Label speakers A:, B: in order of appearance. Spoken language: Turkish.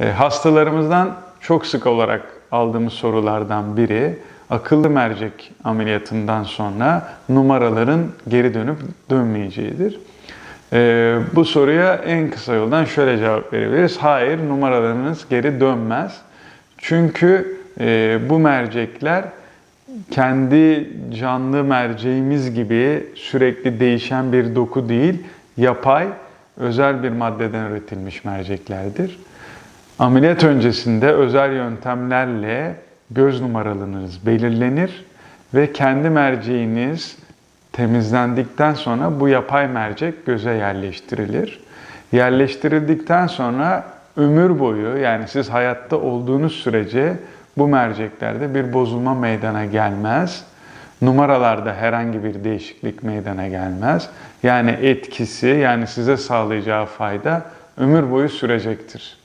A: E, hastalarımızdan çok sık olarak aldığımız sorulardan biri akıllı mercek ameliyatından sonra numaraların geri dönüp dönmeyeceğidir. E, bu soruya en kısa yoldan şöyle cevap verebiliriz. Hayır numaralarınız geri dönmez. Çünkü e, bu mercekler kendi canlı merceğimiz gibi sürekli değişen bir doku değil, yapay, özel bir maddeden üretilmiş merceklerdir. Ameliyat öncesinde özel yöntemlerle göz numaralarınız belirlenir ve kendi merceğiniz temizlendikten sonra bu yapay mercek göze yerleştirilir. Yerleştirildikten sonra ömür boyu yani siz hayatta olduğunuz sürece bu merceklerde bir bozulma meydana gelmez. Numaralarda herhangi bir değişiklik meydana gelmez. Yani etkisi yani size sağlayacağı fayda ömür boyu sürecektir.